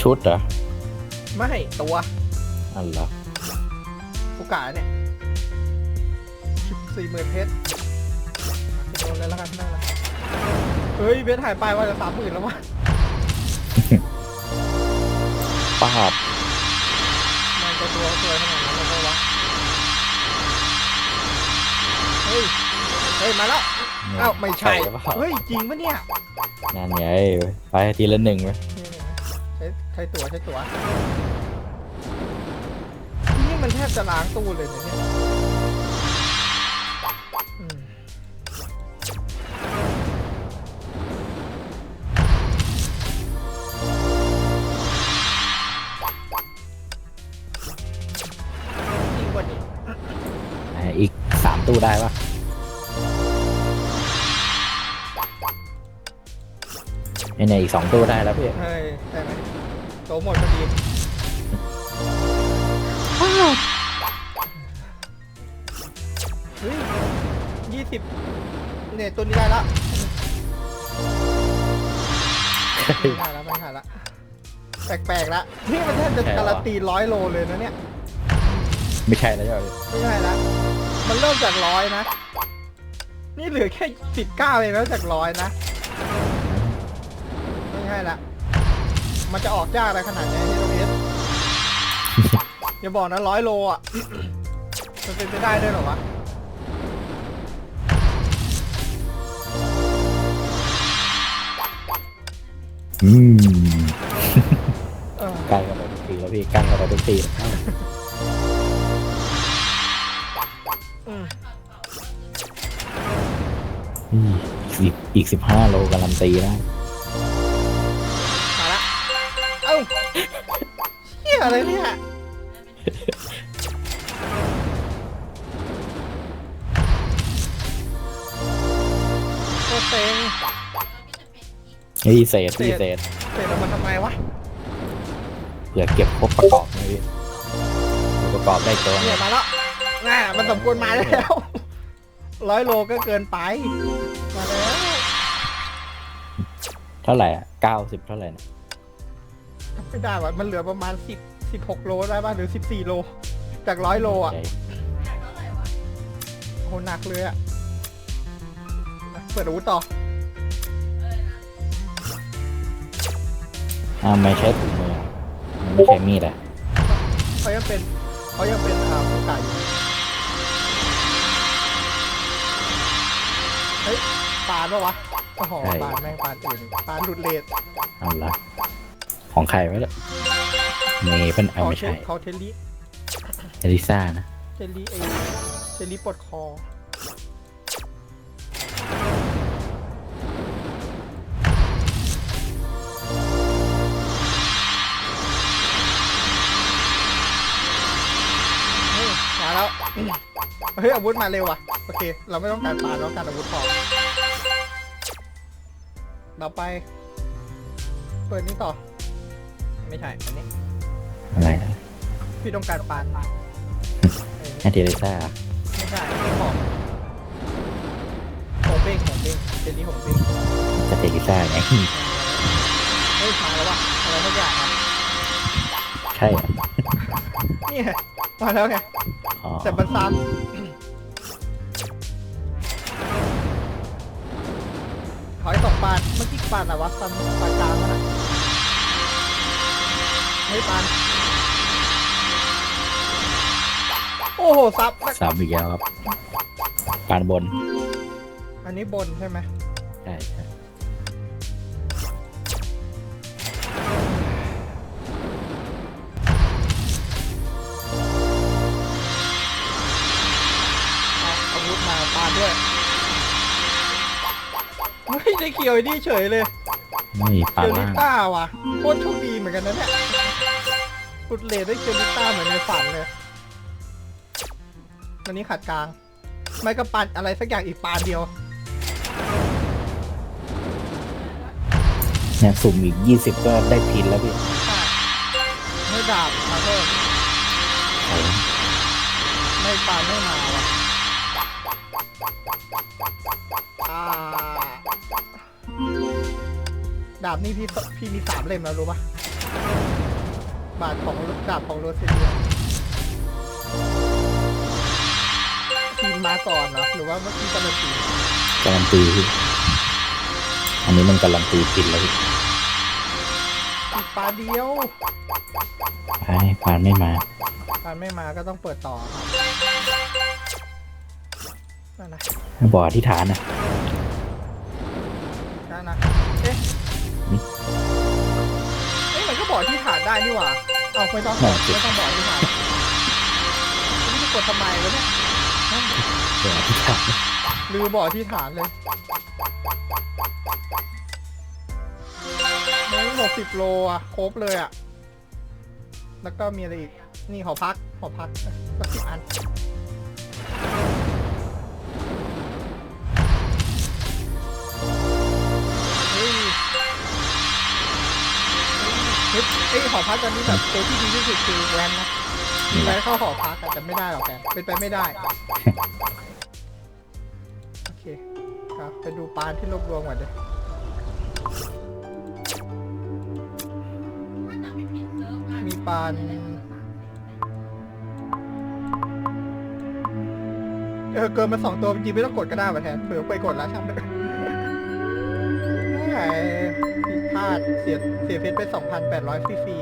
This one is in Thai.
ชุดเหรอไม่ตัวอันเหรอโอกาสเนี่ยสิบสี่หมื่นเพชรจะโดนเลยแล้วกันได้ละเฮ้ยเพชรหายไปว่าจะสามหมื่นแล้ววะป้าบมันจะตัวสวยขนาดนั้นเลยปะวะเฮ้ยเฮ้ยมาแล้วเนี่ยเอ้าไม่ใช่หรือเปล่าเฮ้ยจริงปะเนี่ยนั่นไงไปทีละหนึ่งไหมนี่ๆใช้ใช้ตั๋วใช้ตั๋วนี่มันแทบจะล้างตู้เลยนะเนี่ยอืมจริงกว่านี้อะอีกสามตู้ได้ปะเนี่ยอีกสองตู้ได้แล้วพี่เฮ้ยได้ไหม โตหมดพอดีเฮ้ยยี่สิบเนี่ยตัวนี้ได้ละไม่ได้ละไม่ได้ละแปลกๆละนี่มันแทบจะการันตีร้อยโลเลยนะเนี่ย ไม่ใช่แล้วใช่ไหมไม่ใช่ละมันเริ่มจากร้อยนะ นี่เหลือแค่สิบเก้าเองแล้วจากร้อยนะ ไม่ใช่ละ มันจะออกยากอะไรขนาดนี้ที่ตรงนี้อย่าบอกนะร้อยโลอะ มันเป็นไปได้ด้วยเหรอวะ อืมเออใกล้กันไปทุกทีแล้วพี่ใกล้กันไปทุกทีแล้วอืมอืมอีกอีกสิบห้าโลการันตีนะม ยอะไรเนี่ย โคตรเซ็งเฮ้ยเศษพี่เศษเสร็จแล้วมันทำไมวะ เผื่อเก็บครบประกอบนะพี่ประกอบได้ตัวเนี่ยมาแล้วน่ามันสมควรมาแล้ว ร้อยโลก็เกินไป มาแล้ว เท่าไหร่อะเก้าสิบเท่าไหร่นะ ไม่ได้วะมันเหลือประมาณสิบสิบหกโลได้ป่ะหรือสิบสี่โล จากร้อยโลอะใจโหหนักเลยอะเปิดอาวุธต่ออ้าวไม่ใช้ถุงมืออะมันไม่ใช้มีดอะเขายังเป็นเขายังเป็นอ่าผู้ไก่อยู่เฮ้ยปานปะวะโอ้โหปานแม่งปานอื่นอีกปานหลุดเลดเอาละ ของใครวะเนี่ยเมย์เป็นเอาเขาไม่เทใช่เขาเทลลิเอลิซ่านะเทลลิเอเทลลิปวดคอเฮ้ยมาแล้ว เฮ้ยอาวุธมาเร็วว่ะ โอเค เราไม่ต้องการปานเราต้องการอาวุธพอเราไป เปิดนี่ต่อ ไม่ใช่อันนี้อะไรนะพี่ต้องการปานเออแอตเอลิซ่าไม่ใช่อันนี้ของของเบ้งของเบ้งเจนนี่ของเบ้งจะเอลิซ่าไงเฮ้ยมาแล้วว่ะอะไรทุกอย่างอะใช่เหรอนี่ไงมาแล้วไงอ๋อแต่มันซ้ำถอยสองปานเมื่อกี้ปานอะไรวะปานปานกลางมันอะ เฮ้ยปานโอ้โหซับสามอีกแล้วครับปานบนอันนี้บนใช่ไหมใช่ใช่เอาอาวุธมาปานด้วยเฮ้ยได้เขียวไอ้นี่เฉยเลย ไม่ปาเจนอริล่างต้าว่ะโคตรโชคดีเหมือนกันนะเนี่ยปุดเลดได้เจอริต้าเหมือนในฝันเลยอันนี้ขาดกลาง ไม่ก็ปันอะไรสักอย่างอีกปานเดียว เนี่ยสุ่มอีกยี่สิบก็ได้พินแล้วพี่ใช่ไม่ดาบมาเพิ่มใช่ไม่ปานไม่มาว่ะอ่า ดาบนี่พี่สพี่มีสามเล่มแล้วรู้ปะบาทของดาบของโรเซเลียทีมมาก่อนเหรอหรือว่าเมื่อกี้การันตีการันตีพี่อันนี้มันการันตีกินแล้วพี่อีกปลาเดียวไอ้พานไม่มาปลาไม่มาก็ต้องเปิดต่อครับนั่นนะบอกอธิษฐานนะนั่นนะ เอ๊ะอืมเอ๊ะมันก็บอกที่ฐานได้นี่หว่า เอาไม่ต้องน่าสิไม่ต้องบอกที่ฐานนี่จะกดทำไมวะเนี่ยเดี๋ยวอธิษฐานลืมบอกที่ฐานเลยนี่หกสิบโลอะครบเลยอะ แล้วก็มีอะไรอีก นี่หอพักหอพักสักสิบอัน เฮ้ยเอ้ยหอพักตอนนี้แบบตัวที่ดีที่สุดคือแวนนะมีแวนเข้าหอพักอะแต่ไม่ได้หรอกแกเป็นไปไม่ได้ โอเคครับไปดูปานที่รวบรวมก่อนเลยมีปานเออเกินมาสองตัวจริงๆไม่ต้องกดก็ได้มาแทนเผื่อไปกดแล้วช่างเลยไอ้ผิ เสียเสียเพชรไป 2,800ฟรี